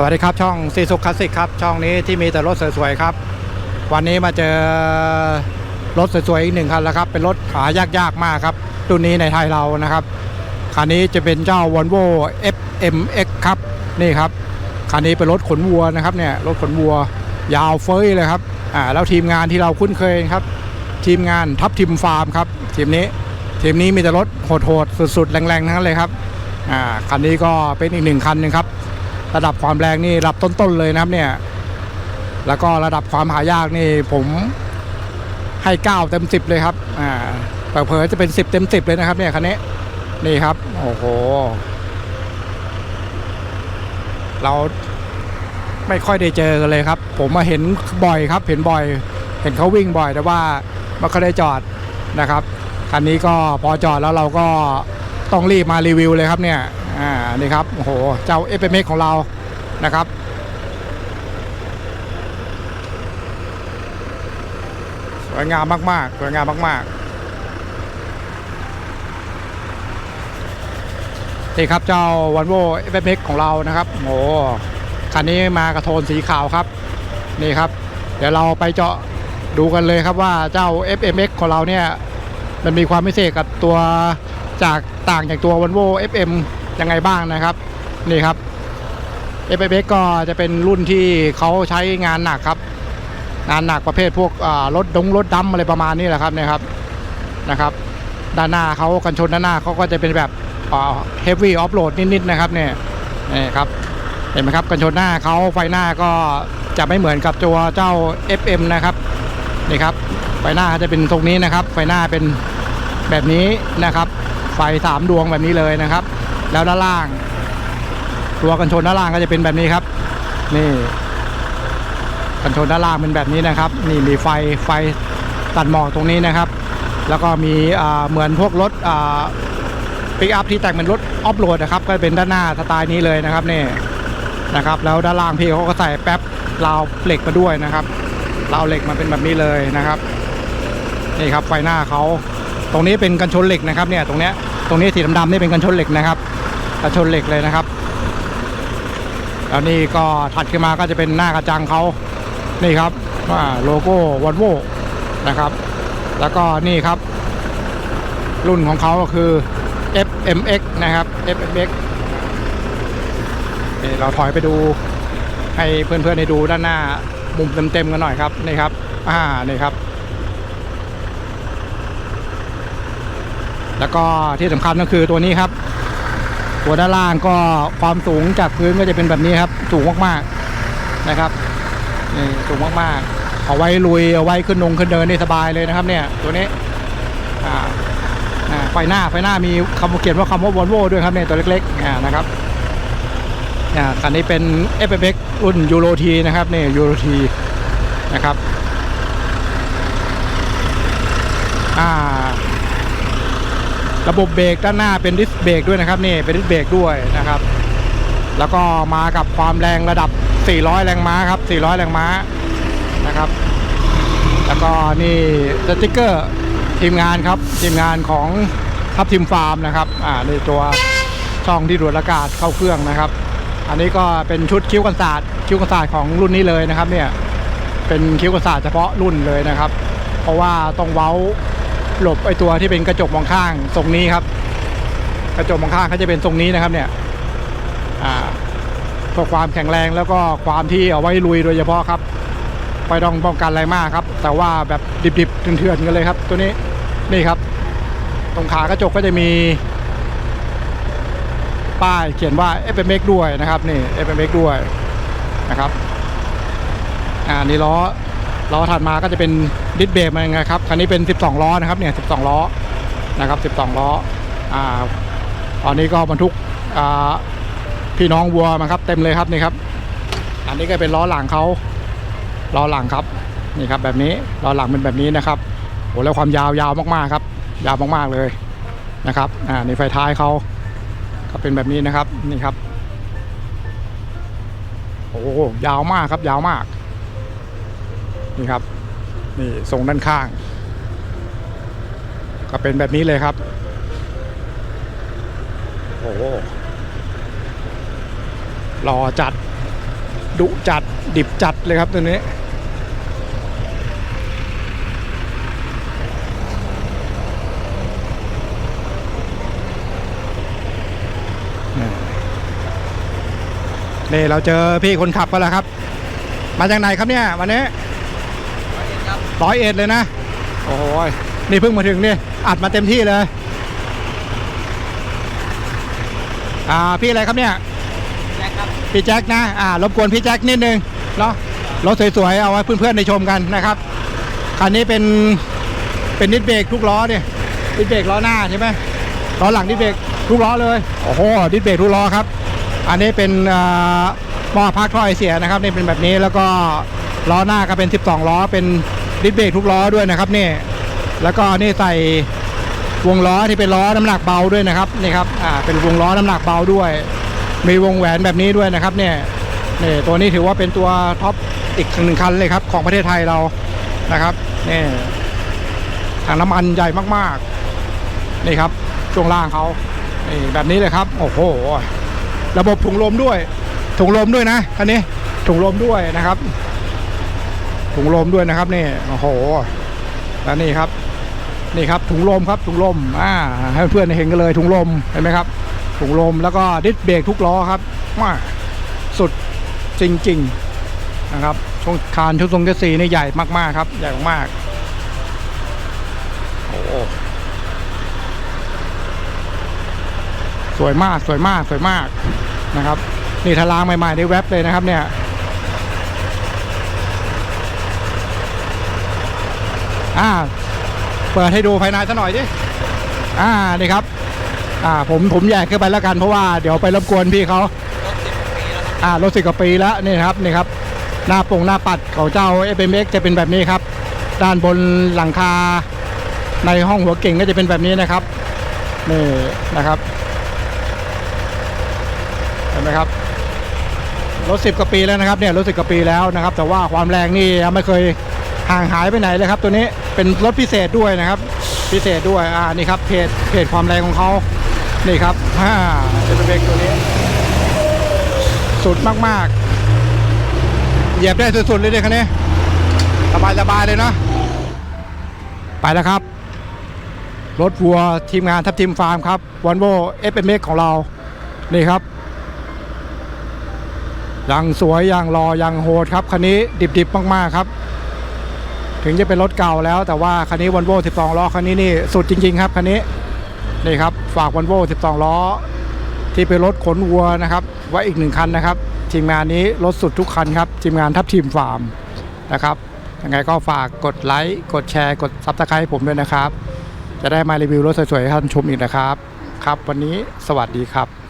สวัสดีครับช่องซีซุกคลาสสิกครับช่องนี้ที่มีแต่รถสวยๆครับ วันนี้มาเจอรถสวยๆอีกหนึ่งคันแล้วครับ เป็นรถหายากๆมากครับรุ่นนี้ในไทยเรานะครับคันนี้จะเป็นเจ้า Volvo FMX ครับนี่ครับคันนี้เป็นรถขนวัวนะครับเนี่ยรถขนวัวยาวเฟ้ยเลยครับอ่าแล้วทีมงานที่เราคุ้นเคยครับ ทีมงานทัพทิมฟาร์มครับทีมนี้ทีมนี้มีแต่รถโหดๆสุดๆแรงๆทั้งนั้นเลยครับอ่าคันนี้ก็เป็นอีกหนึ่งคันหนึงครับ ระดับความแรงนี่ระดับต้นๆเลยนะครับเนี่ย แล้วก็ระดับความหายากนี่ผมให้9เต็ม10เลยครับ อ่าเผลอจะเป็น10เต็ม10เลยนะครับ เนี่ยคันนี้ นี่ครับ โอ้โห เราไม่ค่อยได้เจอกันเลยครับ ผมมาเห็นบ่อยครับ เห็นบ่อย เห็นเขาวิ่งบ่อยแต่ว่าไม่ค่อยได้จอดนะครับ คันนี้ก็พอจอดแล้วเราก็ต้องรีบมารีวิวเลยครับเนี่ย อ่านี่ครับโอ้โหเจ้า f m x ของเรานะครับสวยงามมากๆสวยงามมากๆนี่ครับเจ้า Volvo f m x ของเรานะครับโอ้โหคันนี้มากระโทนสีขาวครับนี่ครับ เดี๋ยวเราไปเจาะดูกันเลยครับว่าเจ้า FMX ของเราเนี่ยมันมีความพิเศษกับตัวจากต่างจากตัว Volvo FM ยังไงบ้างนะครับ นี่ครับ FMX ก็จะเป็นรุ่นที่เขาใช้งานหนักครับ งานหนักประเภทพวกรถดงรถดำอะไรประมาณนี้แหละครับนี่ครับนะครับ ด้านหน้าเขากันชนด้านหน้าเขาก็จะเป็นแบบเฮฟวี่ออฟโหลดนิดๆนะครับเนี่ยนี่ครับเห็นไหมครับกันชนหน้าเขาไฟหน้าก็จะไม่เหมือนกับตัวเจ้า FM นะครับนี่ครับไฟหน้าเขาจะเป็นตรงนี้นะครับ ไฟหน้าเป็นแบบนี้นะครับ ไฟสามดวงแบบนี้เลยนะครับ แล้วด้านล่าง ตัวกันชนด้านล่างก็จะเป็นแบบนี้ครับ นี่กันชนด้านล่างเป็นแบบนี้นะครับ นี่มีไฟไฟตัดหมอกตรงนี้นะครับ แล้วก็มีเหมือนพวกรถปิกอัพที่แต่งเป็นรถออฟโรดนะครับ ก็เป็นด้านหน้าสไตล์นี้เลยนะครับนี่นะครับ แล้วด้านล่างพี่เขาก็ใส่แป๊บราวเหล็กมาด้วยนะครับราวเหล็กมาเป็นแบบนี้เลยนะครับนี่ครับไฟหน้าเขาตรงนี้เป็นกันชนเหล็กนะครับเนี่ยตรงเนี้ยตรงนี้สีดำๆนี่เป็นกันชนเหล็กนะครับ กันชนเหล็กเลยนะครับแล้วนี่ก็ถัดขึ้นมาก็จะเป็นหน้ากระจังเขานี่ครับว่าโลโก้วอลโวนะครับ แล้วก็นี่ครับ รุ่นของเขาก็คือ FMX นะครับ FMX นี่เราถอยไปดูให้เพื่อนๆได้ดูด้านหน้ามุมเต็มๆกันหน่อยครับนี่ครับ อ่านี่ครับ แล้วก็ที่สำคัญก็คือตัวนี้ครับ ตัวด้านล่างก็ความสูงจากพื้นก็จะเป็นแบบนี้ครับ สูงมากๆนะครับนี่สูงมากๆ เอาไว้ลุยเอาไว้ขึ้นนงขึ้นเดินได้สบายเลยนะครับ เนี่ย ตัวนี้อ่าอ่าไฟหน้าไฟหน้ามีคำเขียนว่าคำว่าวอลโวด้วยครับเนี่ยตัวเล็กๆอ่านะครับอ่าคันนี้เป็น f f x รุ่นยูโรทีนะครับนี่ยูโรทีนะครับอ่า ระบบเบรกด้านหน้าเป็นดิสเบรกด้วยนะครับนี่เป็นดิสเบรกด้วยนะครับ แล้วก็มากับความแรงระดับ 400 แรงม้าครับ 400 แรงม้านะครับ แล้วก็นี่สติ๊กเกอร์ทีมงานครับทีมงานของทัพทีมฟาร์มนะครับอ่าในตัวช่องที่ดูดอากาศเข้าเครื่องนะครับ อันนี้ก็เป็นชุดคิ้วกันศาสตร์คิ้วกันศาสตร์ของรุ่นนี้เลยนะครับเนี่ยเป็นคิ้วกันศาสตร์เฉพาะรุ่นเลยนะครับ เพราะว่าต้องเว้า หลบไอตัวที่เป็นกระจกมองข้างทรงนี้ครับ กระจกมองข้างเขาจะเป็นทรงนี้นะครับเนี่ยอ่าเพื่อความแข็งแรงแล้วก็ความที่เอาไว้ลุยโดยเฉพาะครับไม่ต้องป้องกันอะไรมากครับ แต่ว่าแบบดิบๆเถื่อนๆกันเลยครับ ตัวนี้นี่ครับ ตรงขากระจกก็จะมีป้ายเขียนว่า FMX ด้วยนะครับนี่ FMX ด้วยนะครับอ่านี่ล้อล้อถัดมาก็จะเป็น ดิสเบรกมันนะครับคันนี้เป็น 12 ล้อนะครับเนี่ย 12 ล้อนะครับ 12 ล้ออ่าตอนนี้ก็บรรทุกอ่าพี่น้องวัวมาครับ เต็มเลยครับนี่ครับ อันนี้ก็เป็นล้อหลังเขาล้อหลังครับนี่ครับแบบนี้ล้อหลังเป็นแบบนี้นะครับโอ้แล้วความยาวยาวมากๆครับ ยาวมากๆเลยนะครับอ่าในไฟท้ายเขาก็เป็นแบบนี้นะครับนี่ครับโอ้ยาวมากครับยาวมากนี่ครับ นี่ทรงด้านข้าง ก็เป็นแบบนี้เลยครับ โอ้โหรอจัด ดุจัด ดิบจัดเลยครับตัวนี้นี่เราเจอพี่คนขับกันแล้วครับ มาจากไหนครับเนี่ยวันนี้ ร้อยเอ็ดเลยนะ โอ้โหยนี่เพิ่งมาถึงนี่อัดมาเต็มที่เลย อ่าพี่อะไรครับเนี่ยแจ็คครับ พี่แจ็คนะ อ่ารบกวนพี่แจ็คนิดนึงเนาะรถสวยๆเอาไว้เพื่อนๆได้ชมกันนะครับคันนี้เป็นเป็นนิดเบรกทุกล้อเนี่ยนิดเบรกล้อหน้าใช่ไหมล้อหลังนิดเบรกทุกล้อเลยโอ้โหนิดเบรกทุกล้อครับ อันนี้เป็นอ่าหม้อพักท่อไอเสียนะครับนี่เป็นแบบนี้แล้วก็ล้อหน้าก็เป็น 12 ล้อเป็น ดิสเบรกทุกล้อด้วยนะครับนี่แล้วก็นี่ใส่วงล้อที่เป็นล้อน้ำหนักเบาด้วยนะครับนี่ครับอ่าเป็นวงล้อน้ำหนักเบาด้วย มีวงแหวนแบบนี้ด้วยนะครับเนี่ยนี่ตัวนี้ถือว่าเป็นตัวท็อปอีกหนึ่งคันเลยครับของประเทศไทยเรานะครับนี่ถังน้ำมันใหญ่มากๆนี่ครับช่วงล่างเขานี่แบบนี้เลยครับโอ้โหระบบถุงลมด้วยถุงลมด้วยนะคันนี้ถุงลมด้วยนะครับ ถุงลมด้วยนะครับนี่โอ้โหแล้วนี่ครับ นี่ครับถุงลมครับถุงลมอ่าให้เพื่อนเห็นกันเลยถุงลมเห็นไหมครับ ถุงลมแล้วก็ดิสเบรกทุกล้อครับว่าสุดจริง ๆนะครับช่วงคานชุดทรงเจสีนี่ใหญ่มากๆครับใหญ่มากๆโอ้สวยมากสวยมากสวยมากนะครับ นี่ทาลางใหม่ๆในเว็บเลยนะครับเนี่ย อ่าเปิดให้ดูภายในซะหน่อยดิอ่านี่ครับ อ่าผมผมแยกขึ้นไปแล้วกันเพราะว่าเดี๋ยวไปรบกวนพี่เขาอ่ารถสิบกว่าปีแล้วนี่ครับนี่ครับ หน้าปงหน้าปัดของเจ้า f m x จะเป็นแบบนี้ครับ ด้านบนหลังคาในห้องหัวเก่งก็จะเป็นแบบนี้นะครับนี่นะครับเห็นไหมครับรถสิบกว่าปีแล้วนะครับเนี่ยรถสิบกว่าปีแล้วนะครับ แต่ว่าความแรงนี่ยังไม่เคย ห่างหายไปไหนเลยครับตัวนี้เป็นรถพิเศษด้วยนะครับ พิเศษด้วยอ่านี่ครับเพจเพจความแรงของเขานี่ครับฮ่าเอฟเตัวนี้ สุดมากๆเหยียบได้สุดๆเลยเนี่ยคันนี้สบายสบายๆเลยเนาะไปแล้วครับ รถวัวทีมงานทัพทีมฟาร์มครับวันโวเอฟเอ็มเของเรานี่ครับยังสวยยังรอยังโหดครับคันนี้ดิบๆมากๆครับ ถึงจะเป็นรถเก่าแล้ว แต่ว่าคันนี้วันโว12 ล้อคันนี้นี่สุดจริง ๆ ครับคันนี้นี่ครับฝากวันโว12 ล้อ ที่เป็นรถขนวัวนะครับไว้อีกหนึ่งคันนะครับ ทีมงานนี้รถสุดทุกคันครับทีมงานทัพทีมฟาร์มนะครับยังไงก็ฝากกดไลค์กดแชร์ กดซับสไครต์ผมด้วยนะครับ จะได้มารีวิวรถสวยๆให้ท่านชมอีกนะครับ ครับ วันนี้สวัสดีครับ